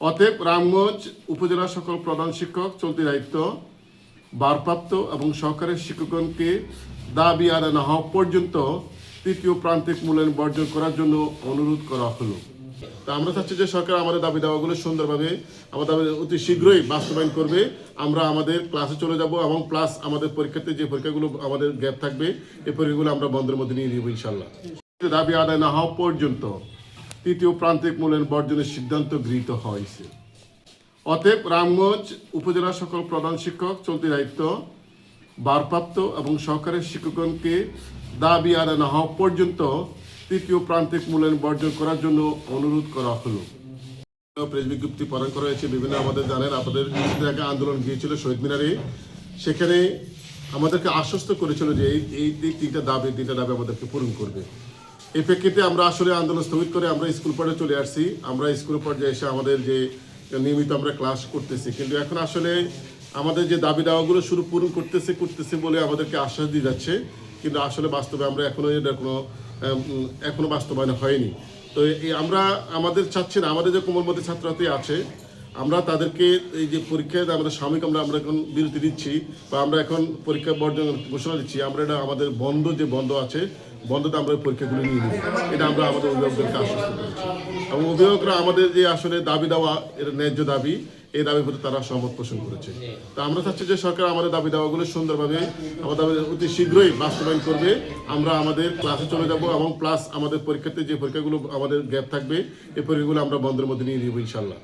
অতএব রামগঞ্জ উপজেলা সকল প্রধান শিক্ষক, চলতি দায়িত্ব ভারপ্রাপ্ত এবং সহকারী শিক্ষকগণকে দাবি আদায় না হওয়া পর্যন্ত তৃতীয় প্রান্তিক মূল্যায়ন বর্জন করার জন্য অনুরোধ করা হলো। তা আমরা চাচ্ছি যে সরকার আমাদের দাবি দাওয়াগুলো সুন্দরভাবে আমাদের দাবি অতি শীঘ্রই বাস্তবায়ন করবে। আমরা আমাদের ক্লাসে চলে যাব এবং প্লাস আমাদের পরীক্ষাতে যে পরীক্ষাগুলো আমাদের গ্যাপ থাকবে, এই পরীক্ষাগুলো আমরা বন্ধের মধ্যে নিয়ে নিব ইনশাল্লাহ দাবি আদায় না হওয়া পর্যন্ত তৃতীয় প্রান্তিক মূল্যায়ন বর্জনের সিদ্ধান্ত গৃহীত হয়েছে। অতএব রামগঞ্জ উপজেলা সকল প্রধান শিক্ষক, চলতি দায়িত্ব ভারপ্রাপ্ত এবং সহকারী শিক্ষকগণকে দাবি আদায় না হওয়া পর্যন্ত তৃতীয় প্রান্তিক মূল্যায়ন বর্জন করার জন্য অনুরোধ করা হলো। প্রেস বিজ্ঞপ্তি প্রদান করা হয়েছে, বিভিন্ন আমাদের জানেন, আপনাদের আগে আন্দোলন গিয়েছিল শহীদ মিনারে। সেখানে আমাদেরকে আশ্বস্ত করেছিল যে এই এই তিনটা দাবি তিনটা দাবি আমাদেরকে পূরণ করবে। এই প্রেক্ষিতে আমরা আসলে আন্দোলন স্থগিত করে আমরা স্কুল পর্যায়ে চলে আসছি। আমরা স্কুল পর্যায়ে এসে আমাদের যে নিয়মিত আমরা ক্লাস করতেছি। কিন্তু এখন আসলে আমাদের যে দাবি দাওয়াগুলো শুরু পূরণ করতেছে করতেছে বলে আমাদেরকে আশ্বাস দিয়ে যাচ্ছে। কিন্তু আসলে বাস্তবে আমরা এখনও এটা কোনো উম, এখনও বাস্তবায়ন হয়নি। তো আমরা আমাদের চাচ্ছি না আমাদের যে কোমলমতি ছাত্রছাত্রী আছে আমরা তাদেরকে এই যে পরীক্ষায় আমাদের সাময়িক আমরা আমরা এখন বিরতি দিচ্ছি বা আমরা এখন পরীক্ষা বর্জন ঘোষণা দিচ্ছি। আমরা এটা আমাদের বন্ধ যে বন্ধ আছে, বন্ধতে আমরা পরীক্ষাগুলো নিয়ে নিই এটা আমরা আমাদের অভিভাবকদেরকে আশ্বস্ত করেছি। এবং অভিভাবকরা আমাদের যে আসলে দাবি দেওয়া, এটা ন্যায্য দাবি। এই দাবির প্রতি তারা সহমত পোষণ করেছে। তা আমরা চাচ্ছি যে সরকার আমাদের দাবি দেওয়াগুলো সুন্দরভাবে আমাদের দাবি অতি শীঘ্রই বাস্তবায়ন করবে। আমরা আমাদের ক্লাসে চলে যাব এবং প্লাস আমাদের পরীক্ষাতে যে পরীক্ষাগুলো আমাদের গ্যাপ থাকবে, এই পরীক্ষাগুলো আমরা বন্ধের মধ্যে নিয়ে নিব ইনশাল্লাহ